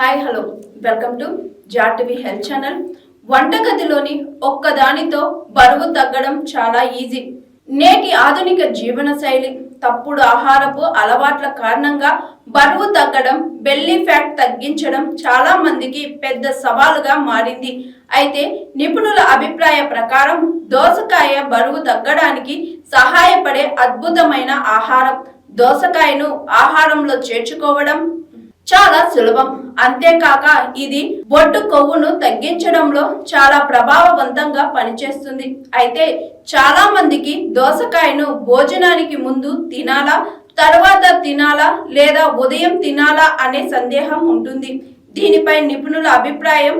Hi hello. Welcome to జాటివి health channel. వంటగదిలోని ఒక్కదానితో బరువు తగ్గడం చాలా ఈజీ. నేటి ఆధునిక జీవన శైలి తప్పుడు ఆహారపు అలవాట్ల కారణంగా బరువు తగ్గడం బెల్లీ ఫ్యాట్ తగ్గించడం చాలా మందికి పెద్ద సవాలుగా మారింది. అయితే నిపుణుల అభిప్రాయ ప్రకారం దోసకాయ బరువు తగ్గడానికి సహాయపడే అద్భుతమైన ఆహారం. దోసకాయను ఆహారంలో చేర్చుకోవడం చాలా సులభం. అంతేకాక ఇది బొడ్డు కొవ్వును తగ్గించడంలో చాలా ప్రభావవంతంగా పనిచేస్తుంది. అయితే చాలా మందికి దోసకాయను భోజనానికి ముందు తినాలా తర్వాత తినాలా లేదా ఉదయం తినాలా అనే సందేహం ఉంటుంది. దీనిపై నిపుణుల అభిప్రాయం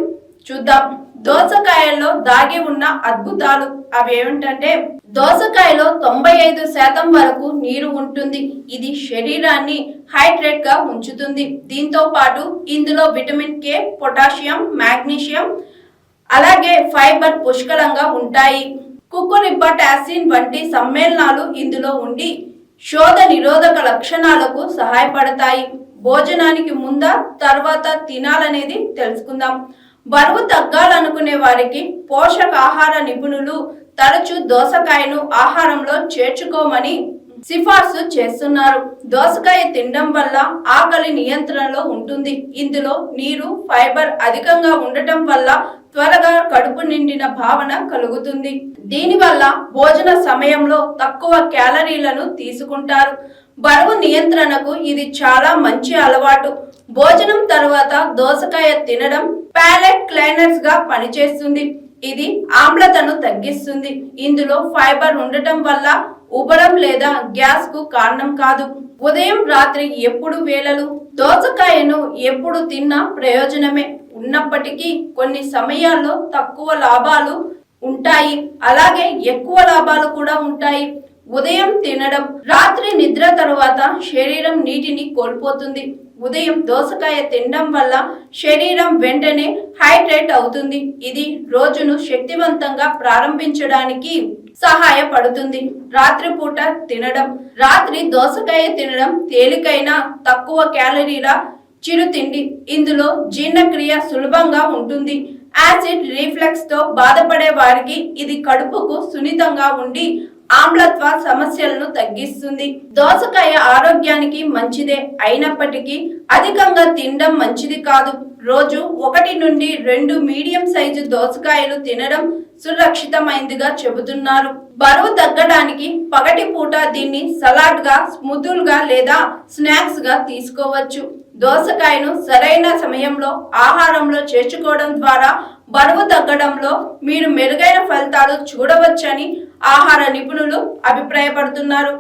చూద్దాం. దోసకాయల్లో దాగి ఉన్న అద్భుతాలు అవి ఏమిటంటే దోసకాయలో తొంభై ఐదు శాతం వరకు నీరు ఉంటుంది. ఇది శరీరాన్ని హైడ్రేట్గా ఉంచుతుంది. దీంతో పాటు ఇందులో విటమిన్ కే పొటాషియం మాగ్నీషియం అలాగే ఫైబర్ పుష్కలంగా ఉంటాయి. కుక్కురిబ్బటాసిన్ వంటి సమ్మేళనాలు ఇందులో ఉండి శోధ నిరోధక లక్షణాలకు సహాయపడతాయి. భోజనానికి ముందా తర్వాత తినాలనేది తెలుసుకుందాం. బరువు తగ్గాలనుకునే వారికి పోషకాహార నిపుణులు తరచూ దోసకాయను ఆహారంలో చేర్చుకోమని సిఫార్సు చేస్తున్నారు. దోసకాయ తినడం వల్ల ఆకలి నియంత్రణలో ఉంటుంది. ఇందులో నీరు ఫైబర్ అధికంగా ఉండటం వల్ల త్వరగా కడుపు నిండిన భావన కలుగుతుంది. దీనివల్ల భోజన సమయంలో తక్కువ క్యాలరీలను తీసుకుంటారు. బరువు నియంత్రణకు ఇది చాలా మంచి అలవాటు. భోజనం తర్వాత దోసకాయ తినడం ప్యాలెట్ క్లైనర్స్గా పనిచేస్తుంది. ఇది ఆమ్లతను తగ్గిస్తుంది. ఇందులో ఫైబర్ ఉండటం వల్ల ఉబరం లేదా గ్యాస్కు కారణం కాదు. ఉదయం రాత్రి ఎప్పుడు వేళలు? దోసకాయను ఎప్పుడు తిన్నా ప్రయోజనమే. ఉన్నప్పటికీ కొన్ని సమయాల్లో తక్కువ లాభాలు ఉంటాయి. అలాగే ఎక్కువ లాభాలు కూడా ఉంటాయి. ఉదయం తినడం రాత్రి నిద్ర తరువాత శరీరం నీటిని కోల్పోతుంది. ఉదయం దోసకాయ తినడం వల్ల శరీరం వెంటనే హైడ్రేట్ అవుతుంది. ఇది రోజును శక్తివంతంగా ప్రారంభించడానికి సహాయపడుతుంది. రాత్రిపూట తినడం రాత్రి దోసకాయ తినడం తేలికైన తక్కువ క్యాలరీల చిరుతిండి. ఇందులో జీర్ణక్రియ సులభంగా ఉంటుంది. యాసిడ్ రిఫ్లెక్స్తో బాధపడే వారికి ఇది కడుపుకు సున్నితంగా ఉండి ఆమ్లత్వ సమస్యలను తగ్గిస్తుంది. దోసకాయ ఆరోగ్యానికి మంచిదే అయినప్పటికీ అధికంగా తినడం మంచిది కాదు. రోజు ఒకటి నుండి రెండు మీడియం సైజు దోసకాయలు తినడం సురక్షితమైందిగా చెబుతున్నారు. బరువు తగ్గడానికి పగటి పూట దీన్ని సలాడ్గా స్మూతుల్గా లేదా స్నాక్స్గా తీసుకోవచ్చు. దోసకాయను సరైన సమయంలో ఆహారంలో చేర్చుకోవడం ద్వారా బరువు తగ్గడంలో మీరు మెరుగైన ఫలితాలు చూడవచ్చని ఆహార నిపుణులు అభిప్రాయపడుతున్నారు.